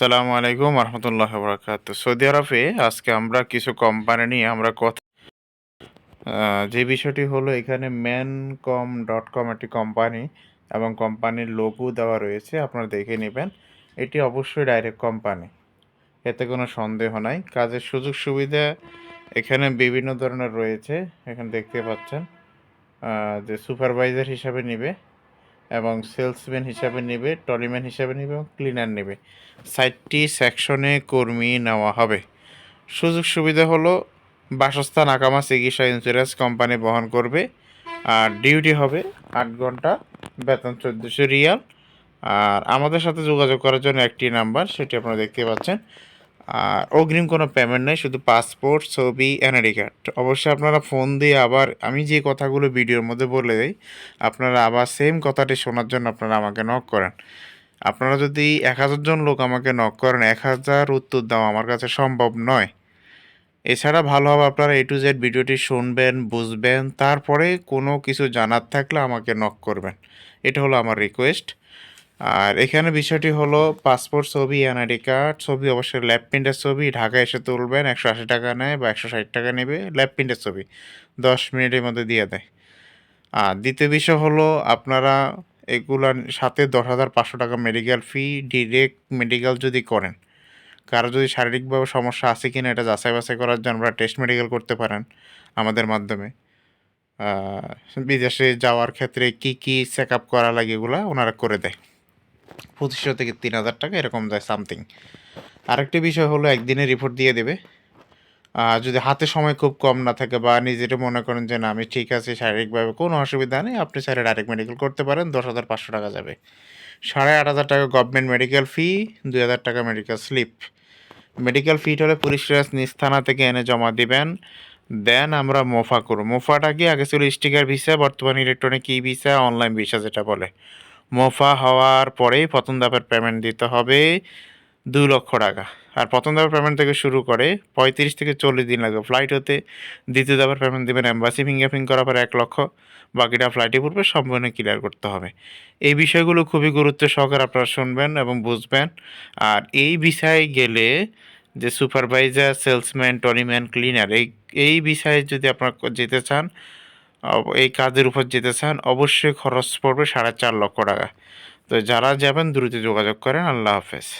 সালামু আলাইকুম রহমতুল্লাহ বরাকাত সৌদি আরবে আজকে আমরা কিছু কোম্পানি নিয়ে আমরা কথা যে বিষয়টি হলো এখানে ম্যান কম ডট কম একটি কোম্পানি এবং কোম্পানির লোগো দেওয়া রয়েছে, আপনারা দেখে নেবেন। এটি অবশ্যই ডাইরেক্ট কোম্পানি, এতে কোনো সন্দেহ নাই। কাজের সুযোগ সুবিধা এখানে বিভিন্ন ধরনের রয়েছে, এখানে দেখতে পাচ্ছেন যে সুপারভাইজার হিসাবে নেবে। এবং সেলসম্যান হিসাবে নেবে টলিম্যান হিসাবে নেবে এবং ক্লিনার নেবে। সাইটটি সেকশনে কর্মী নেওয়া হবে। সুযোগ সুবিধা হলো বাসস্থান আকামা চিকিৎসা ইন্স্যুরেন্স কোম্পানি বহন করবে। আর ডিউটি হবে আট ঘণ্টা বেতন চোদ্দোশো রিয়াল। আর আমাদের সাথে যোগাযোগ করার জন্য একটি নাম্বার সেটি আপনারা দেখতে পাচ্ছেন। অগ্রিম কোনো পেমেন্ট নেই, শুধু পাসপোর্ট ছবি এনআইডি কার্ড অবশ্যই আপনারা ফোন দিয়ে আবার আমি যে কথাগুলো ভিডিওর মধ্যে বলে দিই, আপনারা আবার সেম কথাটি শোনার জন্য আপনারা আমাকে নক করেন। আপনারা যদি এক হাজার জন লোক আমাকে নক করেন, এক হাজার উত্তর দেওয়া আমার কাছে সম্ভব নয়। এছাড়া ভালোভাবে আপনারা এ টু জেড ভিডিওটি শুনবেন, বুঝবেন, তারপরে কোনো কিছু জানার থাকলে আমাকে নক করবেন। এটা হলো আমার রিকোয়েস্ট আর এখানে বিষয়টি হলো পাসপোর্ট ছবি এনআইডি কার্ড ছবি অবশ্যই ল্যাব প্রিন্টের ছবি, ঢাকায় এসে তুলবেন, একশো আশি টাকা নেয় বা একশো ষাট টাকা নেবে, ল্যাব প্রিন্টের ছবি, দশ মিনিটের মধ্যে দিয়ে দেয়। আর দ্বিতীয় বিষয় হলো আপনারা এগুলার সাথে দশ হাজার পাঁচশো টাকা মেডিকেল ফি ডিরেক্ট মেডিকেল যদি করেন, কারও যদি শারীরিকভাবে সমস্যা আছে কিনা এটা যাচাই বাছাই করার জন্য আপনারা টেস্ট মেডিকেল করতে পারেন আমাদের মাধ্যমে। বিদেশে যাওয়ার ক্ষেত্রে কি কি চেক আপ করা লাগে এগুলো ওনারা করে দেয়। পঁচিশশো থেকে তিন হাজার টাকা, এরকম দেয় সামথিং আরেকটি বিষয় হলো একদিনে রিপোর্ট দিয়ে দেবে। আর যদি হাতে সময় খুব কম না থাকে বা নিজেরা মনে করেন যে না, আমি ঠিক আছে, শারীরিকভাবে কোনো অসুবিধা নেই, আপনি চাইলে ডাইরেক্ট মেডিকেল করতে পারেন, দশ হাজার পাঁচশো টাকা যাবে। সাড়ে আট হাজার টাকা গভর্নমেন্ট মেডিকেল ফি দুই হাজার টাকা মেডিকেল স্লিপ মেডিকেল ফিট হলে পুলিশ নিজ থানা থেকে এনে জমা দিবেন। দেন আমরা মোফা করব। মোফাটা কি? আগে ছিল স্টিকার ভিসা, বর্তমানে electronic E visa online visa যেটা বলে। মোফা হওয়ার পরেই প্রথম ধাপের পেমেন্ট দিতে হবে দু লক্ষ টাকা। আর প্রথম ধাপের পেমেন্ট থেকে শুরু করে পঁয়ত্রিশ থেকে চল্লিশ দিন লাগবে। ফ্লাইট হতে দ্বিতীয় ধাপের পেমেন্ট দেবেন অ্যাম্বাসি ফিঙ্গারপ্রিন্ট করার পর এক লক্ষ। বাকিটা ফ্লাইটে পূর্বে সম্পূর্ণ ক্লিয়ার করতে হবে। এই বিষয়গুলো খুবই গুরুত্ব সহকারে আপনারা শুনবেন এবং বুঝবেন। আর এই বিষয়ে গেলে যে সুপারভাইজার সেলসম্যান টনিম্যান ক্লিনার এই এই বিষয়ে যদি আপনারা যেতে চান এই কাজের উপর যেতে চান, অবশ্যই খরচ পড়বে সাড়ে চার লক্ষ টাকা। তো যারা যাবেন, দ্রুত যোগাযোগ করেন। আল্লাহ হাফেজ।